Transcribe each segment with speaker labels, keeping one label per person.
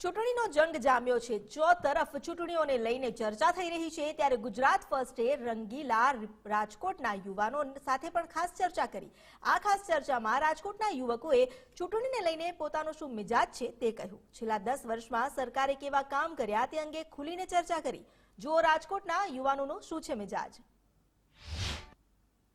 Speaker 1: ચૂંટણીનો જંગ જામ્યો છે. જો તરફ ચૂંટણીઓને લઈને ચર્ચા થઈ રહી છે, ત્યારે ગુજરાત ફર્સ્ટે રંગીલા રાજકોટના યુવાનો સાથે પણ ખાસ ચર્ચા કરી. આ ખાસ ચર્ચામાં રાજકોટના યુવકોએ ચૂંટણીને લઈને પોતાનો શું મિજાજ છે તે કહ્યું. છેલ્લા દસ વર્ષમાં સરકારે કેવા કામ કર્યા તે અંગે ખુલીને ચર્ચા કરી. જુઓ રાજકોટના યુવાનોનો શું છે મિજાજ?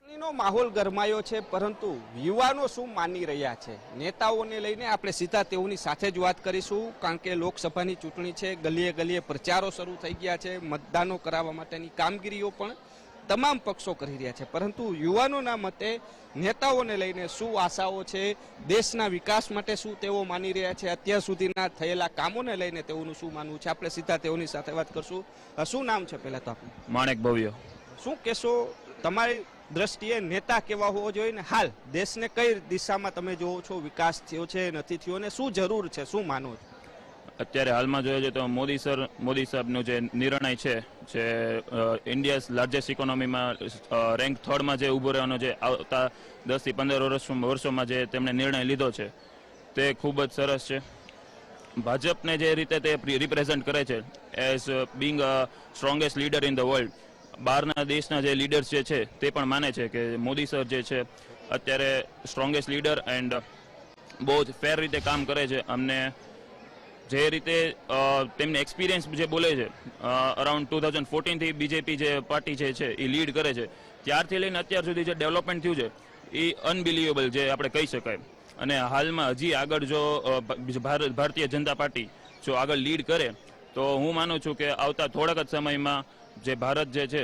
Speaker 2: ચૂંટણીનો માહોલ ગરમાયો છે પરંતુ યુવાનો શું માની રહ્યા છે? નેતાઓને લઈને આપણે સીધા તેઓની સાથે જ વાત કરીશું કારણ કે લોકસભાની ચૂંટણી છે ગલીએ ગલીએ પ્રચારો શરૂ થઈ ગયા છે મતદાનો કરાવવા માટેની કામગીરીઓ પણ તમામ પક્ષો કરી રહ્યા છે. પરંતુ યુવાનોના મતે નેતાઓને લઈને શું આશાઓ છે? દેશના વિકાસ માટે શું તેઓ માની રહ્યા છે? અત્યાર સુધીના થયેલા કામોને લઈને તેઓનું શું માનવું છે? આપણે સીધા તેઓની સાથે વાત કરશું. શું નામ છે પહેલાં તો આપણું
Speaker 3: માણેક ભવ્ય.
Speaker 2: શું કહેશો? તમારી દ્રષ્ટિએ નેતા કેવા હોવો જોઈએ ને? હાલ, દેશને કઈ દિશામાં તમે જોવો છો? વિકાસ થયો છે, નથી થયો ને શું જરૂર છે? શું માનો છો?
Speaker 3: અત્યારે હાલમાં જોઈએ તો મોદી સર, મોદી સાહેબનો જે નિર્ણય છે, જે ઇન્ડિયાઝ લાર્જેસ્ટ ઇકોનોમીમાં રેન્ક થર્ડમાં જે ઊભો રહેવાનો જે આવતા દસથી પંદર વર્ષ, વર્ષોમાં જે તેમણે નિર્ણય લીધો છે, તે ખૂબ જ સરસ છે. ભાજપને જે રીતે તે રિપ્રેઝેન્ટ કરે છે, as being a strongest leader in the world બહારના દેશના જે લીડર્સ જે છે, તે પણ માને છે કે મોદી સર જે છે, અત્યારે સ્ટ્રોંગેસ્ટ લીડર એન્ડ બહુ જ ફેર રીતે કામ કરે છે. અમને જે રીતે તેમને એક્સપિરિયન્સ જે બોલે છે અરાઉન્ડ ટુ થાઉઝન્ડ ફોર્ટીનથી બીજેપી જે પાર્ટી જે છે, એ લીડ કરે છે. ત્યારથી લઈને અત્યાર સુધી જે ડેવલપમેન્ટ થયું છે, એ અનબિલિવેબલ જે આપણે કહી શકાય. અને હાલમાં હજી આગળ જો ભારતીય જનતા પાર્ટી જો આગળ લીડ કરે, તો હું માનું છું કે આવતા થોડાક જ સમયમાં જે ભારત જે છે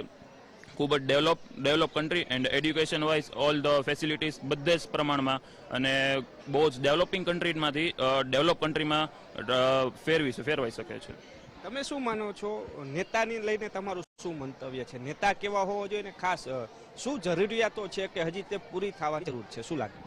Speaker 3: ખૂબ જ develop develop country and education wise all the facilities બધે જ પ્રમાણમાં અને બહુ જ ડેવલપિંગ કન્ટ્રીમાંથી ડેવલપ કન્ટ્રીમાં ફેરવી ફેરવાઈ શકે છે.
Speaker 2: તમે શું માનો છો? નેતાની લઈને તમારું શું મંતવ્ય છે? નેતા કેવા હોવો જોઈએ ને ખાસ શું જરૂરિયાતો છે કે હજી તે પૂરી થવાની જરૂર છે? શું લાગે?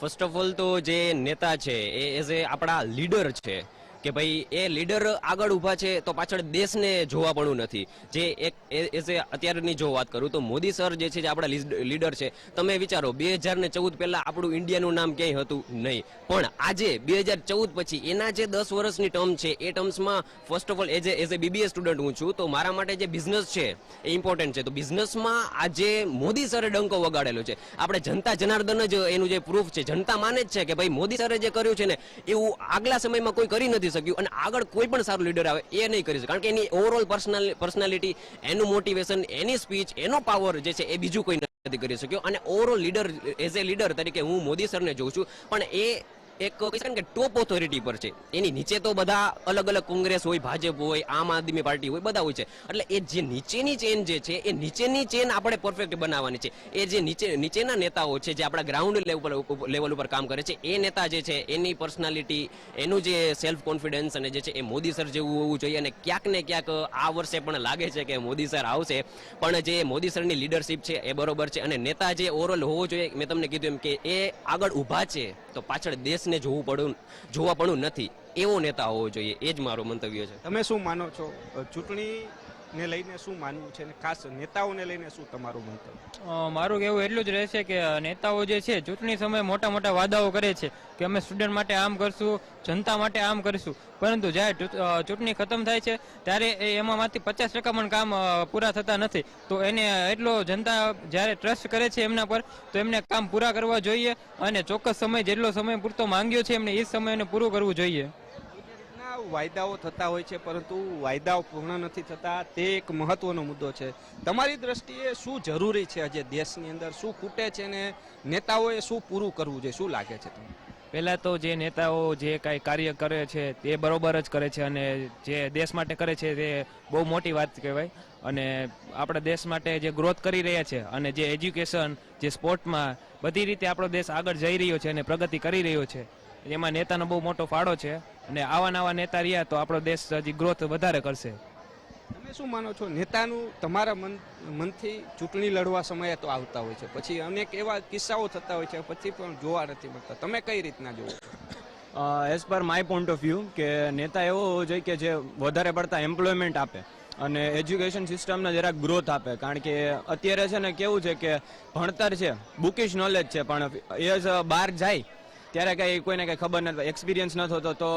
Speaker 4: ફર્સ્ટ ઓફ ઓલ તો જે નેતા છે એ એઝ એ આપણા લીડર છે કે ભાઈ, એ લીડર આગળ ઊભા છે તો પાછળ દેશને જોવા પણ નથી. જે એક એઝ એ અત્યારની જો વાત કરું તો મોદી સર જે છે, જે આપણા લીડર છે, તમે વિચારો, બે હજાર ને ચૌદ પહેલા આપણું ઇન્ડિયાનું નામ ક્યાંય હતું નહીં. પણ આજે બે હજાર ચૌદ પછી એના જે દસ વર્ષની ટર્મ છે, એ ટર્મ્સમાં first of all as a as a BBA student હું છું, તો મારા માટે જે બિઝનેસ છે, એ ઇમ્પોર્ટન્ટ છે. તો બિઝનેસમાં આજે મોદી સરે ડંકો વગાડેલો છે. આપણે જનતા જનાર્દન જ એનું જે પ્રૂફ છે. જનતા માને જ છે કે ભાઈ, મોદી સરે જે કર્યું છે ને, એવું આગલા સમયમાં કોઈ કરી નથી શક્યું અને આગળ કોઈ પણ સારું લીડર આવે એ નહીં કરી શકે. કારણ કે એની ઓવરઓલ પર્સનલ પર્સનાલિટી એનું મોટિવેશન એની સ્પીચ એનો પાવર જે છે એ બીજું કોઈ નથી કરી શક્યો. અને overall leader as a leader તરીકે હું મોદી સરને જોઉં છું. પણ એ એક કહી શકાય કે ટોપ ઓથોરિટી પર છે. એની નીચે તો બધા અલગ અલગ કોંગ્રેસ હોય, ભાજપ હોય, આમ આદમી પાર્ટી હોય, બધા હોય છે. એટલે એ જે નીચેની ચેન જે છે, એ નીચેની ચેન આપણે પરફેક્ટ બનાવવાની છે. એ જે નીચે, નીચેના નેતાઓ છે, જે આપણા ગ્રાઉન્ડ લેવલ લેવલ ઉપર કામ કરે છે, એ નેતા જે છે, એની પર્સનાલિટી એનું જે સેલ્ફ કોન્ફિડન્સ અને જે છે, એ મોદી સર જેવું હોવું જોઈએ અને ક્યાંક ને ક્યાંક આ વર્ષે પણ લાગે છે કે મોદી સર આવશે. પણ જે મોદી સરની લીડરશિપ છે, એ બરોબર છે અને નેતા જે ઓવરઓલ હોવો જોઈએ, મેં તમને કીધું એમ કે એ આગળ ઊભા છે. તો પાછળ દેશને જોવું પડું જોવા પડું નથી. એવો નેતા હોવો જોઈએ. એ જ મારો મંતવ્ય છે.
Speaker 2: તમે શું માનો છો? અ, ચૂંટણીને લઈને શું માનવું છે ને ખાસ નેતાઓને લઈને શું તમારું મંતવ્ય?
Speaker 5: મારું કહેવું એટલું જ રહેશે કે નેતાઓ જે છે, ચૂંટણી સમયે મોટા મોટા વાદાઓ કરે છે કે અમે સ્ટુડન્ટ માટે આમ કરશું, જનતા માટે આમ કરીશું. પરંતુ જ્યારે ચૂંટણી ખતમ થાય છે, ત્યારે એમાંથી પચાસ ટકા પણ કામ પૂરા થતા નથી. તો એને એટલો જનતા જ્યારે ટ્રસ્ટ કરે છે એમના પર, તો એમને કામ પૂરા કરવા જોઈએ અને ચોક્કસ સમય જેટલો સમય પૂરતો માંગ્યો છે, એમને એ સમયને પૂરું કરવું જોઈએ.
Speaker 2: વાયદાઓ થતા હોય છે, પરંતુ વાયદાઓ પૂર્ણ નથી થતા. તે એક મહત્વનો મુદ્દો છે. તમારી દ્રષ્ટિએ શું જરૂરી છે આજે દેશની અંદર? શું ખૂટે છે ને નેતાઓએ શું પૂરું કરવું જોઈએ? શું લાગે છે તમને?
Speaker 5: પહેલાં તો જે નેતાઓ જે કાંઈ કાર્ય કરે છે, તે બરોબર જ કરે છે અને જે દેશ માટે કરે છે, તે બહુ મોટી વાત કહેવાય. અને આપણા દેશ માટે જે ગ્રોથ કરી રહ્યા છે અને જે એજ્યુકેશન જે સ્પોર્ટમાં બધી રીતે આપણો દેશ આગળ જઈ રહ્યો છે અને પ્રગતિ કરી રહ્યો છે. એમાં નેતાનો બહુ મોટો ફાળો છે. અને આવા નવા નેતા રહ્યા તો આપણો દેશ હજી ગ્રોથ વધારે કરશે.
Speaker 2: તમે શું માનો છો? નેતાનું તમારા મન મનથી ચૂંટણી લડવા સમયે તો આવતા હોય છે. પછી અનેક એવા કિસ્સાઓ થતા હોય છે પછી પણ જોવા નથી મળતા. તમે કઈ રીતના જોવો
Speaker 6: as per my point of view કે નેતા એવો હોવો જોઈએ કે જે વધારે પડતા એમ્પ્લોયમેન્ટ આપે અને એજ્યુકેશન સિસ્ટમને જરાક ગ્રોથ આપે. કારણ કે અત્યારે છે ને કેવું છે કે ભણતર છે બુકિશ નોલેજ છે પણ એ બહાર જાય ત્યારે કંઈ કોઈને કંઈ ખબર નથી એક્સપિરિયન્સ ન થતો તો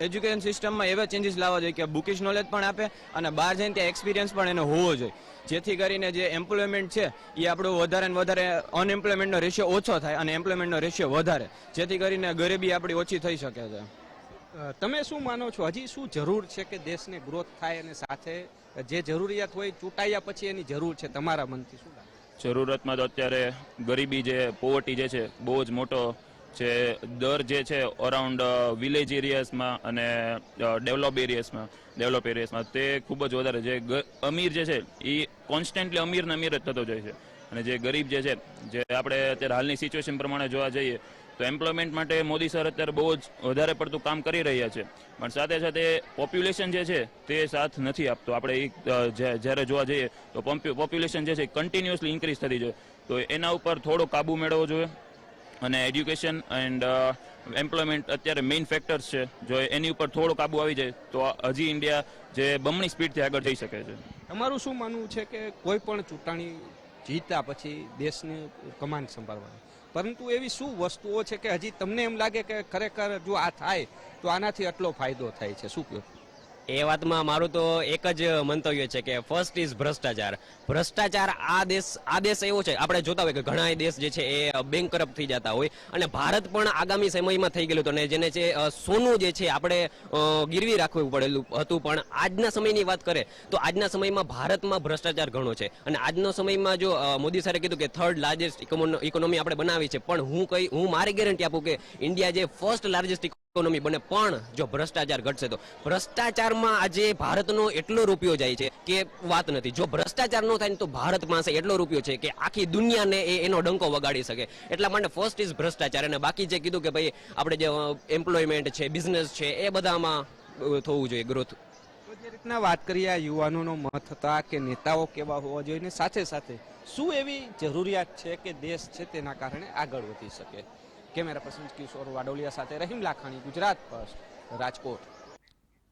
Speaker 6: એજ્યુકેશન સિસ્ટમમાં એવા ચેન્જીસ લાવવા જોઈએ કે બુકિશ નોલેજ પણ આપે અને બહાર જઈને ત્યાં એક્સપિરિયન્સ પણ એને હોવો જોઈએ. જેથી કરીને જે એમ્પ્લોયમેન્ટ છે એ આપણું વધારે ને વધારે અનએમ્પ્લોયમેન્ટનો રેશિયો ઓછો થાય અને એમ્પ્લોયમેન્ટનો રેશિયો વધારે. જેથી કરીને ગરીબી આપણી ઓછી થઈ શકે છે.
Speaker 2: તમે શું માનો છો? હજી શું જરૂર છે કે દેશને ગ્રોથ થાય અને સાથે જે જરૂરિયાત હોય ચૂંટાયા પછી એની જરૂર છે તમારા મનથી શું
Speaker 3: જરૂરતમાં તો અત્યારે ગરીબી જે પોવર્ટી જે છે બહુ જ મોટો જે દર જે છે અરાઉન્ડ વિલેજ એરિયાઝમાં અને ડેવલપ એરિયાઝમાં ડેવલપ એરિયાઝમાં તે ખૂબ જ વધારે જે અમીર જે છે એ કોન્સ્ટન્ટલી અમીર ને અમીર જ થતો જાય છે. અને જે ગરીબ જે છે, જે આપણે અત્યારે હાલની સિચ્યુએશન પ્રમાણે જોવા જઈએ, તો એમ્પ્લોયમેન્ટ માટે મોદી સર અત્યારે બહુ જ વધારે પડતું કામ કરી રહ્યા છે. પણ સાથે સાથે પોપ્યુલેશન જે છે, તે સાથ નથી આપતો. આપણે એ જ્યારે જોવા જઈએ, તો પોપ્યુલેશન જે છે કન્ટિન્યુઅસલી ઇન્ક્રીઝ થતી જાય. તો એના ઉપર થોડો કાબુ મેળવવો જોઈએ. અને એજ્યુકેશન એન્ડ એમ્પ્લોયમેન્ટ અત્યારે મેઇન ફેક્ટર્સ છે. જો એની ઉપર થોડો કાબુ આવી જાય, તો હજી ઇન્ડિયા જે બમણી સ્પીડથી આગળ જઈ શકે છે.
Speaker 2: તમારું શું માનવું છે કે કોઈ પણ ચૂંટણી જીતા પછી દેશને કમાન્ડ સંભાળવાની? પરંતુ એવી શું વસ્તુઓ છે કે હજી તમને એમ લાગે કે ખરેખર જો આ થાય, તો આનાથી આટલો ફાયદો થાય છે? શું કહો?
Speaker 4: એ વાતમાં મારું તો એક જ મંતવ્ય છે કે ફર્સ્ટ ઇઝ ભ્રષ્ટાચાર. ભ્રષ્ટાચાર આ દેશ આ દેશ એવો છે, આપણે જોતા હોય કે ઘણા દેશ જે છે એ બેંક થઈ જતા હોય. અને ભારત પણ આગામી સમયમાં થઈ ગયેલું હતું અને જેને છે સોનું જે છે આપણે ગીરવી રાખવું પડેલું હતું, પણ આજના સમયની વાત કરે તો આજના સમયમાં ભારતમાં ભ્રષ્ટાચાર ઘણો છે. અને આજનો સમયમાં જો મોદી સારે કીધું કે થર્ડ લાર્જેસ્ટ ઇકોનોમી આપણે બનાવી છે, પણ હું કઈ, હું મારી ગેરંટી આપું કે ઇન્ડિયા જે ફર્સ્ટ લાર્જેસ્ટ ઇકોનોમી બને. પણ જો ભ્રષ્ટાચાર ઘટશે તો. ભ્રષ્ટાચારમાં આજે ભારતનો એટલો રૂપિયો જાય છે કે વાત નથી. જો ભ્રષ્ટાચાર ન થાય તો ભારત પાસે એટલો રૂપિયો છે કે આખી દુનિયાને એનો ડંકો વગાડી શકે. એટલા માટે ફર્સ્ટ ઇઝ ભ્રષ્ટાચાર. અને બાકી જે કીધું કે ભાઈ, આપણે જે એમ્પ્લોયમેન્ટ છે બિઝનેસ છે, એ બધામાં થવું જોઈએ ગ્રોથ
Speaker 2: જે રીતના વાત કરીએ આ યુવાનોનો મત હતા કે નેતાઓ કેવા હોવા જોઈએ સાથે સાથે શું એવી જરૂરિયાત છે કે દેશ છે તેના કારણે આગળ વધી શકે? કેમેરા પર્સન કિશોર વાડોલિયા સાથે રહીમ લાખાણી ગુજરાત ફર્સ્ટ રાજકોટ.